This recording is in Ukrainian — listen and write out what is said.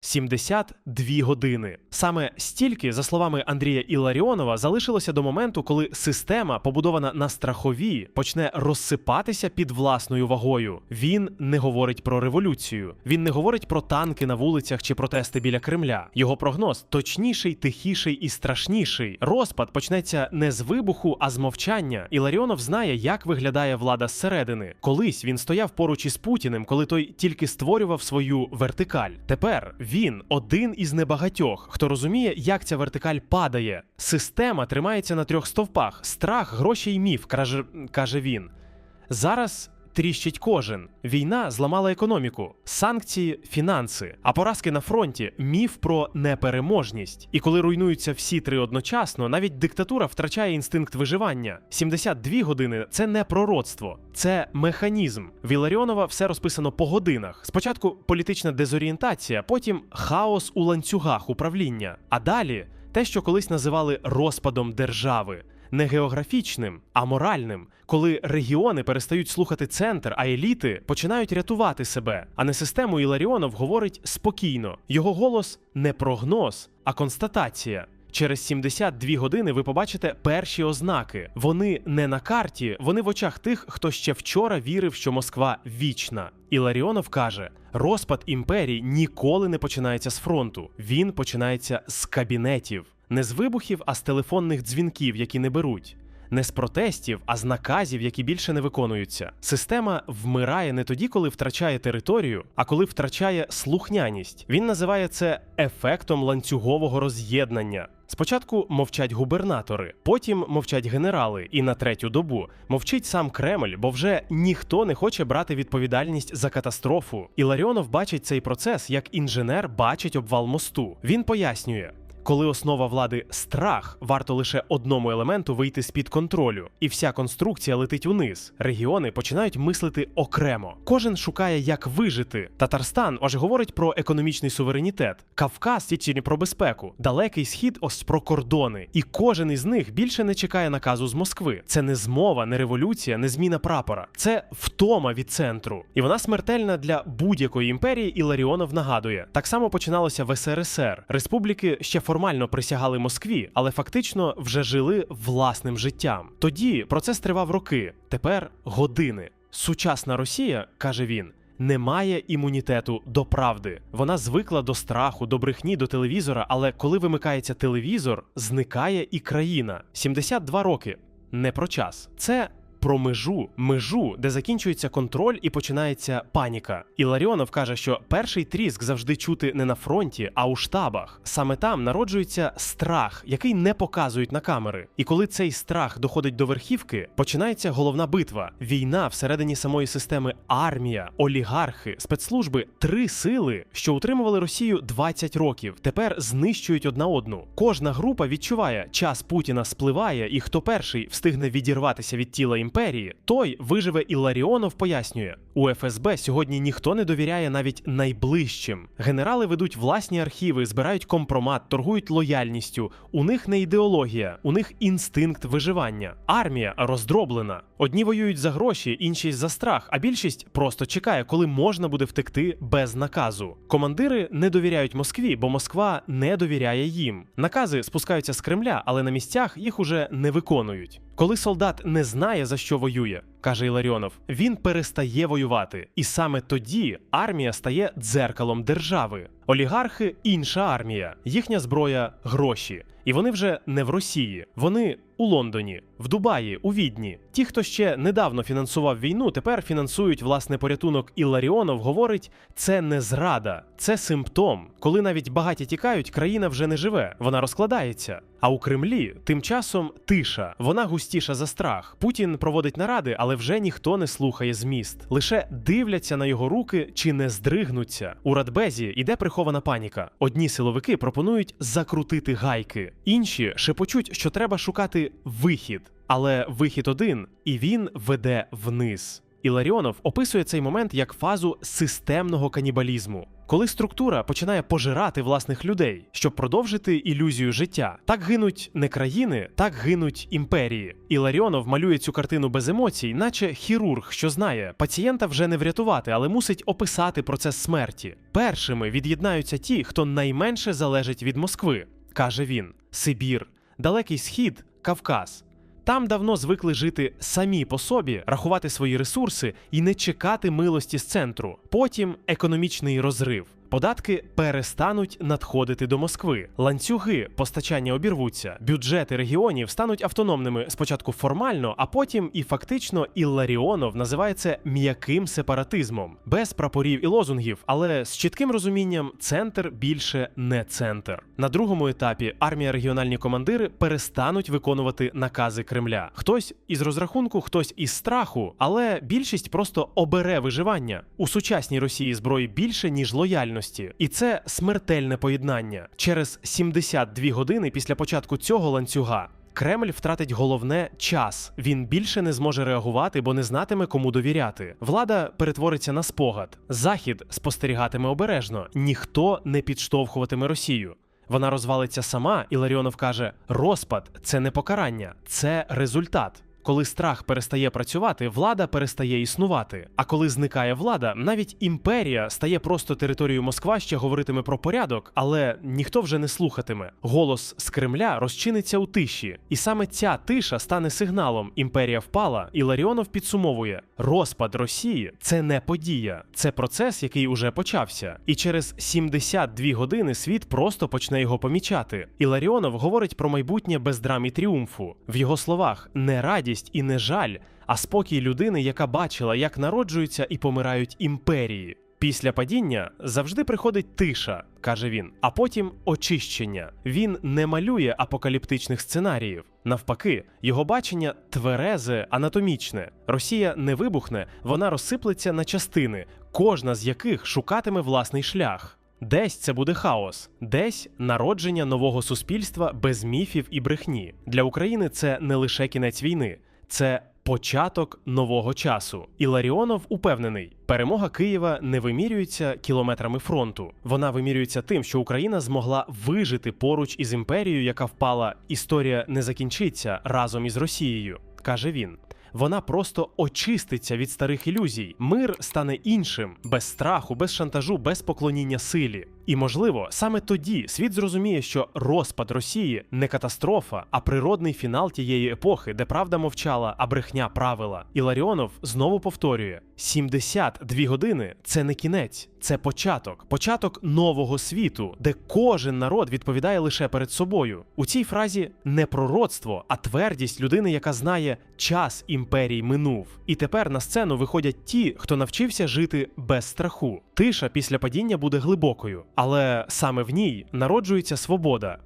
72 години. Саме стільки, за словами Андрія Іларіонова, залишилося до моменту, коли система, побудована на страхові, почне розсипатися під власною вагою. Він не говорить про революцію. Він не говорить про танки на вулицях чи протести біля Кремля. Його прогноз точніший, тихіший і страшніший. Розпад почнеться не з вибуху, а з мовчання. Іларіонов знає, як виглядає влада зсередини. Колись він стояв поруч із Путіним, коли той тільки створював свою вертикаль. Тепер він один із небагатьох, хто розуміє, як ця вертикаль падає. Система тримається на трьох стовпах: страх, гроші й міф, каже, каже він. Зараз тріщить кожен. Війна зламала економіку, санкції, фінанси, а поразки на фронті міф про непереможність. І коли руйнуються всі три одночасно, навіть диктатура втрачає інстинкт виживання. 72 години це не пророцтво, це механізм. В Іларіонова все розписано по годинах. Спочатку політична дезорієнтація, потім хаос у ланцюгах управління. А далі те, що колись називали розпадом держави не географічним, а моральним, коли регіони перестають слухати центр, а еліти починають рятувати себе. А не систему Іларіонов говорить спокійно. Його голос не прогноз, а констатація. Через 72 години ви побачите перші ознаки. Вони не на карті, вони в очах тих, хто ще вчора вірив, що Москва вічна. Іларіонов каже: розпад імперії ніколи не починається з фронту. Він починається з кабінетів. Не з вибухів, а з телефонних дзвінків, які не беруть. Не з протестів, а з наказів, які більше не виконуються. Система вмирає не тоді, коли втрачає територію, а коли втрачає слухняність. Він називає це ефектом ланцюгового роз'єднання. Спочатку мовчать губернатори, потім мовчать генерали, і на третю добу мовчить сам Кремль, бо вже ніхто не хоче брати відповідальність за катастрофу. Іларіонов бачить цей процес як інженер бачить обвал мосту. Він пояснює. Коли основа влади страх, варто лише одному елементу вийти з під контролю, і вся конструкція летить униз. Регіони починають мислити окремо. Кожен шукає, як вижити. Татарстан аж говорить про економічний суверенітет, Кавказ тільки про безпеку, далекий схід ось про кордони. І кожен із них більше не чекає наказу з Москви. Це не змова, не революція, не зміна прапора. Це втома від центру. І вона смертельна для будь-якої імперії. І Ларіонов нагадує. Так само починалося в СРСР. Республіки ще формально присягали Москві, але фактично вже жили власним життям. Тоді процес тривав роки, тепер години. Сучасна Росія, каже він. Не має імунітету до правди. Вона звикла до страху, до брехні, до телевізора. Але коли вимикається телевізор, зникає і країна. 72 роки. Не про час. Це про межу, межу, де закінчується контроль і починається паніка. І Ларіонов каже, що перший тріск завжди чути не на фронті, а у штабах. Саме там народжується страх, який не показують на камери. І коли цей страх доходить до верхівки, починається головна битва: війна всередині самої системи, армія, олігархи, спецслужби три сили, що утримували Росію 20 років. Тепер знищують одна одну. Кожна група відчуває, час Путіна спливає, і хто перший встигне відірватися від тіла імперії, той виживе і Ларіонов пояснює. У ФСБ сьогодні ніхто не довіряє навіть найближчим. Генерали ведуть власні архіви, збирають компромат, торгують лояльністю. У них не ідеологія, у них інстинкт виживання. Армія роздроблена. Одні воюють за гроші, інші за страх, а більшість просто чекає, коли можна буде втекти без наказу. Командири не довіряють Москві, бо Москва не довіряє їм. Накази спускаються з Кремля, але на місцях їх уже не виконують. Коли солдат не знає за що воює, каже Іларіонов, він перестає воювати, і саме тоді армія стає дзеркалом держави. Олігархи інша армія, їхня зброя гроші. І вони вже не в Росії, вони у Лондоні, в Дубаї, у Відні. Ті, хто ще недавно фінансував війну, тепер фінансують власне порятунок. І Ларіонов говорить: це не зрада, це симптом. Коли навіть багаті тікають, країна вже не живе, вона розкладається. А у Кремлі тим часом тиша, вона густіша за страх. Путін проводить наради, але вже ніхто не слухає зміст. Лише дивляться на його руки чи не здригнуться. У Радбезі іде прихована паніка. Одні силовики пропонують закрутити гайки, інші шепочуть, що треба шукати вихід. Але вихід один, і він веде вниз. Іларіонов описує цей момент як фазу системного канібалізму. коли структура починає пожирати власних людей, щоб продовжити ілюзію життя. Так гинуть не країни, так гинуть імперії. Іларіонов малює цю картину без емоцій, наче хірург, що знає, пацієнта вже не врятувати, але мусить описати процес смерті. Першими від'єднаються ті, хто найменше залежить від Москви, каже він: Сибір, Далекий Схід, Кавказ. Там давно звикли жити самі по собі, рахувати свої ресурси і не чекати милості з центру. Потім економічний розрив. Податки перестануть надходити до Москви, ланцюги постачання обірвуться, бюджети регіонів стануть автономними спочатку формально, а потім і фактично Ілларіонов називає це м'яким сепаратизмом, без прапорів і лозунгів, але з чітким розумінням, центр більше не центр. На другому етапі армія регіональні командири перестануть виконувати накази Кремля. Хтось із розрахунку, хтось із страху, але більшість просто обере виживання у сучасній Росії зброї більше ніж лояльності, і це смертельне поєднання. Через 72 години після початку цього ланцюга. Кремль втратить головне час. Він більше не зможе реагувати, бо не знатиме, кому довіряти. Влада перетвориться на спогад. Захід спостерігатиме обережно, ніхто не підштовхуватиме Росію. Вона розвалиться сама, і Ларіонов каже: розпад це не покарання, це результат. Коли страх перестає працювати, влада перестає існувати. А коли зникає влада, навіть імперія стає просто територією Москва, ще говоритиме про порядок, але ніхто вже не слухатиме. Голос з Кремля розчиниться у тиші, і саме ця тиша стане сигналом. Імперія впала, і Ларіонов підсумовує: розпад Росії це не подія, це процес, який уже почався. І через 72 години світ просто почне його помічати. І Ларіонов говорить про майбутнє без драм і тріумфу. В його словах не радість і не жаль, а спокій людини, яка бачила, як народжуються і помирають імперії. Після падіння завжди приходить тиша, каже він, а потім очищення. Він не малює апокаліптичних сценаріїв. Навпаки, його бачення тверезе, анатомічне. Росія не вибухне, вона розсиплеться на частини, кожна з яких шукатиме власний шлях. Десь це буде хаос, десь народження нового суспільства без міфів і брехні. Для України це не лише кінець війни, це початок нового часу. І Ларіонов упевнений, перемога Києва не вимірюється кілометрами фронту. Вона вимірюється тим, що Україна змогла вижити поруч із імперією, яка впала. Історія не закінчиться разом із Росією, каже він. Вона просто очиститься від старих ілюзій. Мир стане іншим, без страху, без шантажу, без поклоніння силі. І можливо, саме тоді світ зрозуміє, що розпад Росії не катастрофа, а природний фінал тієї епохи, де правда мовчала, а брехня правила. І Ларіонов знову повторює: 72 години це не кінець, це початок, початок нового світу, де кожен народ відповідає лише перед собою. У цій фразі не пророцтво, а твердість людини, яка знає, час імперій минув. І тепер на сцену виходять ті, хто навчився жити без страху. Тиша після падіння буде глибокою, але саме в ній народжується свобода.